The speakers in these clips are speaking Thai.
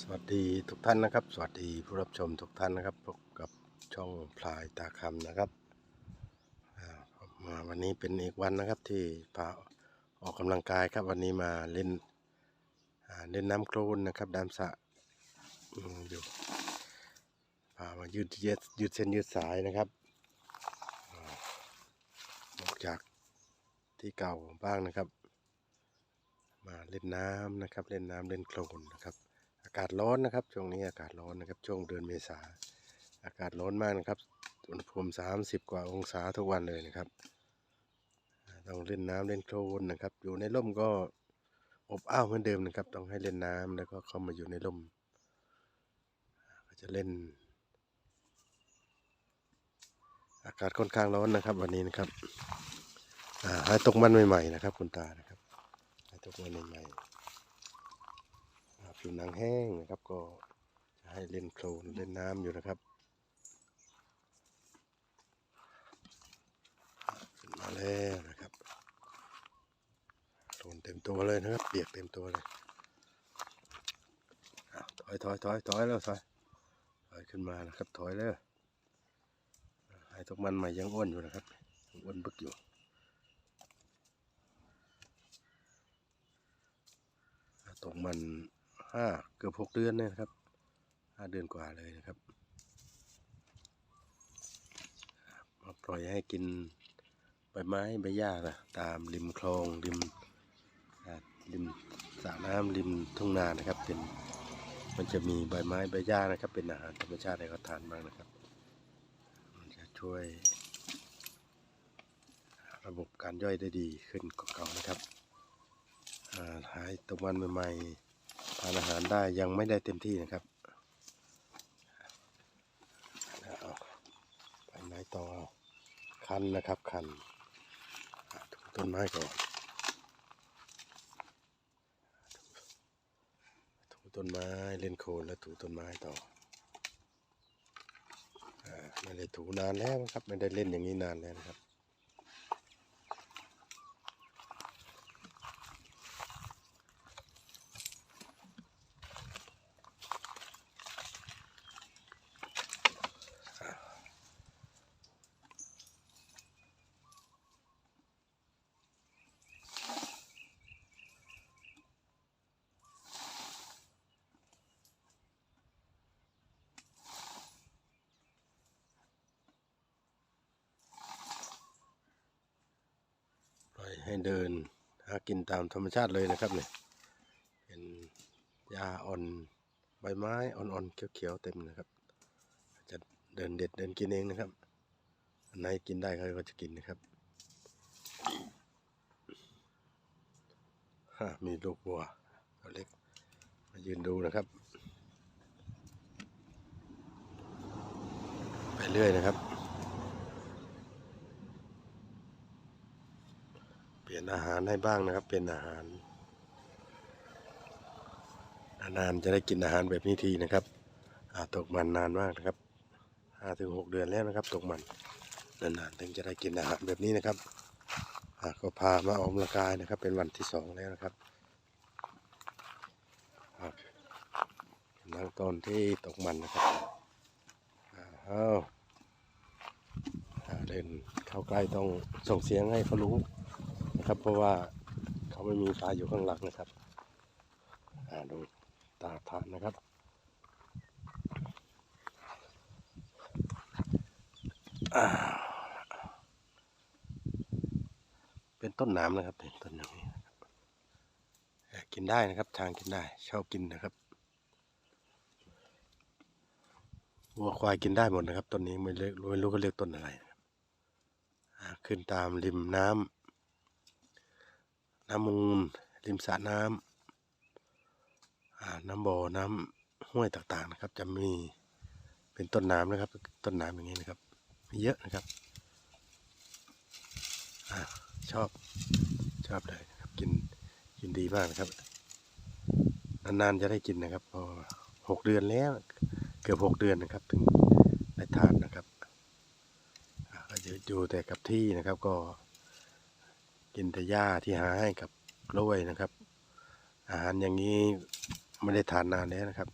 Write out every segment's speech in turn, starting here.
สวัสดีทุกท่านนะครับ สวัสดีผู้รับชมทุกท่านนะครับพบกับช่องพลายตาคำนะครับมาวันนี้เป็นอีกวันนะครับที่พาออกกำลังกายครับวันนี้มาเล่นเล่นน้ำโคลนนะครับดามสระอยู่พามายืดเยืดยืดเส้นยืดสายนะครับออกจากที่เก่าบ้างนะครับ มาเล่นน้ำนะครับ เล่นน้ำเล่นโคลนนะครับากาศร้อนนะครับ ช่วงนี้อากาศร้อนนะครับ ช่วงเดือนเมษา อากาศร้อนมากนะครับ อุณหภูมิ 30 กว่าองศาทุกวันเลยนะครับ ต้องเล่นน้ำเล่นโคลนนะครับ อยู่ในร่มก็อบอ้าวเหมือนเดิมนะครับ ต้องให้เล่นน้ำแล้วก็เข้ามาอยู่ในร่ม ก็จะเล่น อากาศค่อนข้างร้อนนะครับ วันนี้นะครับอ่าให้ตกมันใหม่ๆนะครับ คุณตานะครับให้ตกมันใหม่ๆ ผิวหนังแห้งนะครับ ก็จะให้เล่นโคลนเล่นน้ำอยู่นะครับขึ้นมาแล้วนะครับโคลนเต็มตัวเลยนะครับ เปียกเต็มตัวเลยถอยถอยถอยถอยแล้วถอยถอยขึ้นมานะครับ ถอยแล้วอ่าให้ตกมันใหม่ยังอ้วนอยู่นะครับอ้วนบึกอยู่ตกมัน ห้าเกือบหกเดือนนี่นะครับห้าเดือนกว่าเลยนะครับมาปล่อยให้กินใบไม้ใบหญ้านะตามริมคลองริมริมสระน้ำริมทุ่งนานะครับ เป็นมันจะมีใบไม้ใบหญ้านะครับ เป็นอาหารธรรมชาติให้เขาทานบ้างนะครับ มันจะช่วย ระบบการย่อยได้ดีขึ้นกว่าเก่านะครับอ่าหายตะวันใหม่ๆ ทานอาหารได้ยังไม่ได้เต็มที่นะครับเอาไปไหนต่อคันนะครับคันถูต้นไม้ก่อนถูต้นไม้เล่นโคลนแล้วถูต้นไม้ต่ออ่าไม่ได้ถูนานแล้วนะครับ ไม่ได้เล่นอย่างนี้นานแล้วนะครับ ให้เดินหากินตามธรรมชาติเลยนะครับเนี่ยเป็นหญ้าอ่อนใบไม้อ่อนๆเขียวๆเต็มนะครับ จะเดินเด็ดเดินกินเองนะครับอันไหนกินได้เขาก็จะกินนะครับฮะมีลูกวัวตัวเล็กมายืนดูนะครับ ไปเรื่อยนะครับ เป ลี่ยนอาหารให้บ้างนะครับ เป็นอาหารนานๆจะได้กินอาหารแบบนี้ทีนะครับอาตกมันนานมากนะครับห้าถึงหกเดือนแล้วนะครับ ตกมันนานๆถึงจะได้กินอาหารแบบนี้นะครับก็พามาออกกำลังกายนะครับ เป็นวันที่สองแล้วนะครับนั่งต้นที่ตกมันนะครับอ่าเอาอ่าเดินเข้าใกล้ต้องส่งเสียงให้เขารู้ นะครับ เพราะว่าเขาไม่มีปลาอยู่ข้างหลังนะครับดูตาทานนะครับเป็นต้นน้ำนะครับเป็นต้นอย่างนี้กินได้นะครับ ทางกินได้ ชอบกินนะครับวัวควายกินได้หมดนะครับต้นนี้ไม่เรียกไม่รู้เขาเรียกต้นอะไรขึ้นตามริมน้ำ น้ำมูลริมสระน้ำน้ำบ่อน้ำห้วยต่างๆนะครับ จะมีเป็นต้นน้ำนะครับ ต้นน้ำอย่างนี้นะครับมีเยอะนะครับอชอบชอบเลยครับกินกินดีมากนะครับนานๆจะได้กินนะครับ พอหกเดือนแล้ว เกือบหกเดือนนะครับ ถึงได้ทานนะครับอาก็จะอยู่แต่กับที่นะครับก็ กินแต่หญ้าที่หาให้กับกล้วยนะครับ อาหารอย่างนี้ไม่ได้ทานนานแล้วนะครับ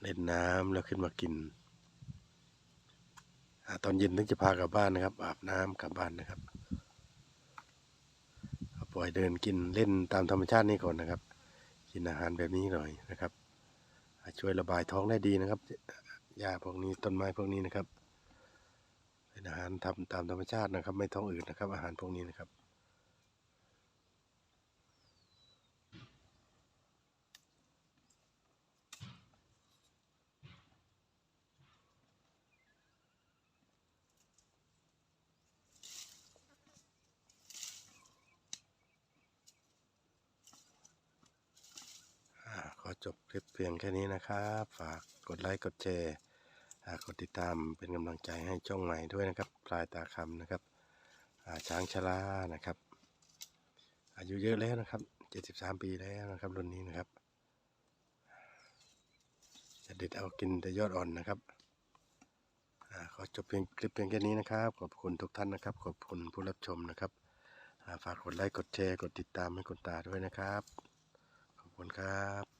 เล่นน้ำแล้วขึ้นมากินอตอนเย็นต้องจะพากลับบ้านนะครับ อาบน้ำกลับบ้านนะครับปล่อยเดินกินเล่นตามธรรมชาตินี่ก่อนนะครับ กินอาหารแบบนี้หน่อยนะครับ ช่วยระบายท้องได้ดีนะครับหญ้าพวกนี้ต้นไม้พวกนี้นะครับ เป็นอาหารทำตามธรรมชาตินะครับ ไม่ท้องอืดนะครับ อาหารพวกนี้นะครับ จบคลิปเพียงแค่นี้นะครับ ฝากกดไลค์กดแชร์กดติดตามเป็นกำลังใจให้ช่องใหม่ด้วยนะครับ ปลายตาคำนะครับช้างชรานะครับ อายุเยอะแล้วนะครับ 73 ปีแล้วนะครับรุ่นนี้นะครับ จะเด็ดเอากินแต่ยอดอ่อนนะครับอขอจบเพียงคลิปเพียงแค่นี้นะครับ ขอบคุณทุกท่านนะครับ ขอบคุณผู้รับชมนะครับฝากกดไลค์กดแชร์กดติดตามให้คุณตาด้วยนะครับ ขอบคุณครับ